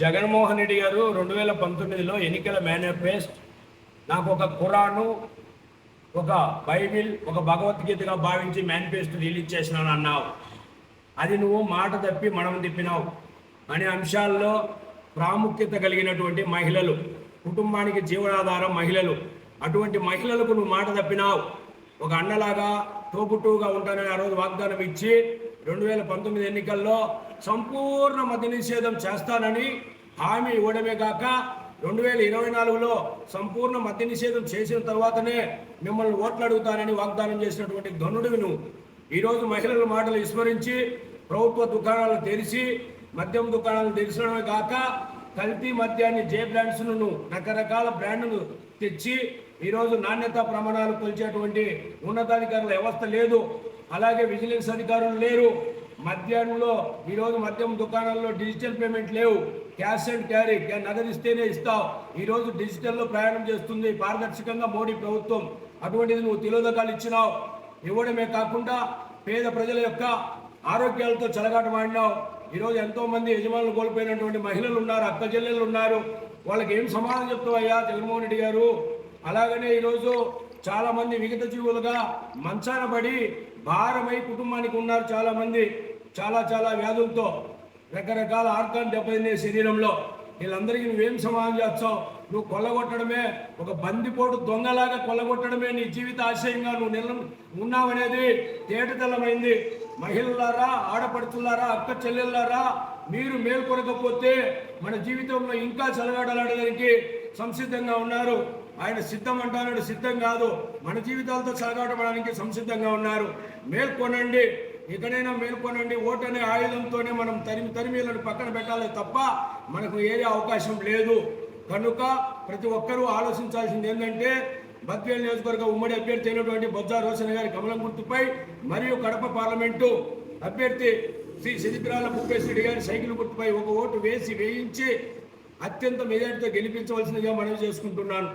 జగన్మోహన్ రెడ్డి గారు రెండు వేల పంతొమ్మిదిలో ఎన్నికల మేనిఫెస్ట్ నాకు ఒక ఖురాను ఒక బైబిల్ ఒక భగవద్గీతగా భావించి మేనిఫెస్టో రిలీజ్ చేసినాను అన్నావు. అది నువ్వు మాట తప్పి మనం తిప్పినావు. అనే అంశాల్లో ప్రాముఖ్యత కలిగినటువంటి మహిళలు కుటుంబానికి జీవనాధారం మహిళలు అటువంటి మహిళలకు నువ్వు మాట తప్పినావు. ఒక అన్నలాగా తోబుట్టుగా ఉంటానని ఆ రోజు వాగ్దానం ఇచ్చి రెండు వేల పంతొమ్మిది ఎన్నికల్లో సంపూర్ణ మద్య నిషేధం చేస్తానని హామీ ఇవ్వడమే కాక రెండు వేల ఇరవై నాలుగులో సంపూర్ణ మద్య నిషేధం చేసిన తర్వాతనే మిమ్మల్ని ఓట్లు అడుగుతానని వాగ్దానం చేసినటువంటి ధనుడివి నువ్వు ఈరోజు మహిళల మాటలు విస్మరించి ప్రభుత్వ దుకాణాలు తెరిచి మద్యం దుకాణాలు తెరిచడమే కాక కల్తీ మద్యాన్ని జే బ్రాండ్స్ను రకరకాల బ్రాండ్ను తెచ్చి ఈరోజు నాణ్యత ప్రమాణాలు కొలిచేటువంటి ఉన్నతాధికారుల వ్యవస్థ లేదు. అలాగే విజిలెన్స్ అధికారులు లేరు. మద్యంలో ఈరోజు మద్యం దుకాణాల్లో డిజిటల్ పేమెంట్ లేవు. క్యాష్ అండ్ క్యారీ నగదిస్తేనే ఇస్తావు. ఈరోజు డిజిటల్లో ప్రయాణం చేస్తుంది పారదర్శకంగా మోడీ ప్రభుత్వం. అటువంటిది నువ్వు తిలోదకాలు ఇచ్చినావు. ఇవ్వడమే కాకుండా పేద ప్రజల యొక్క ఆరోగ్యాలతో చెలగాటమాడినావు ఈరోజు ఎంతోమంది యజమానులు కోల్పోయినటువంటి మహిళలు ఉన్నారు అక్క చెల్లెలు ఉన్నారు. వాళ్ళకి ఏం సమాధానం చెప్తావయ్యా జగన్మోహన్ రెడ్డి గారు? అలాగనే ఈరోజు చాలా మంది విగత జీవులుగా మంచాన పడి భారమై కుటుంబానికి ఉన్నారు చాలా మంది. చాలా చాలా వ్యాధులతో రకరకాల ఆర్గాన్ దెబ్బతినే శరీరంలో వీళ్ళందరికీ నువ్వేం సమాధానం చేస్తావు నువ్వు కొల్లగొట్టడమే ఒక బందిపోటు దొంగలాగా కొల్లగొట్టడమే నీ జీవిత ఆశయంగా నువ్వు నిల ఉన్నావనేది తేటతెల్లమైంది. మహిళలారా ఆడపడుతులారా అక్క చెల్లెళ్ళారా మీరు మేల్కొనకపోతే మన జీవితంలో ఇంకా చలగాడలాడడానికి సంసిద్ధంగా ఉన్నారు. ఆయన సిద్ధం అంటాడు సిద్ధం కాదు. మన జీవితాలతో చలగాటపడడానికి సంసిద్ధంగా ఉన్నారు. మేల్కొనండి. ఇకనైనా మేల్కొనండి. ఓటు అనే ఆయుధంతోనే మనం తరిమి తరిమీలను పక్కన పెట్టాలి తప్ప మనకు ఏరే అవకాశం లేదు. కనుక ప్రతి ఒక్కరూ ఆలోచించాల్సింది ఏంటంటే బద్వేల్ నియోజకవర్గ ఉమ్మడి అభ్యర్థి అయినటువంటి బొజ్జా రోషన్ గారి కమలం గుర్తుపై మరియు కడప పార్లమెంటు అభ్యర్థి శ్రీ సిరిపిరాల భూపేశ్ గారి సైకిల్ గుర్తుపై ఒక ఓటు వేసి వేయించి అత్యంత మెజార్టీతో గెలిపించవలసిందిగా మనవి చేసుకుంటున్నాను.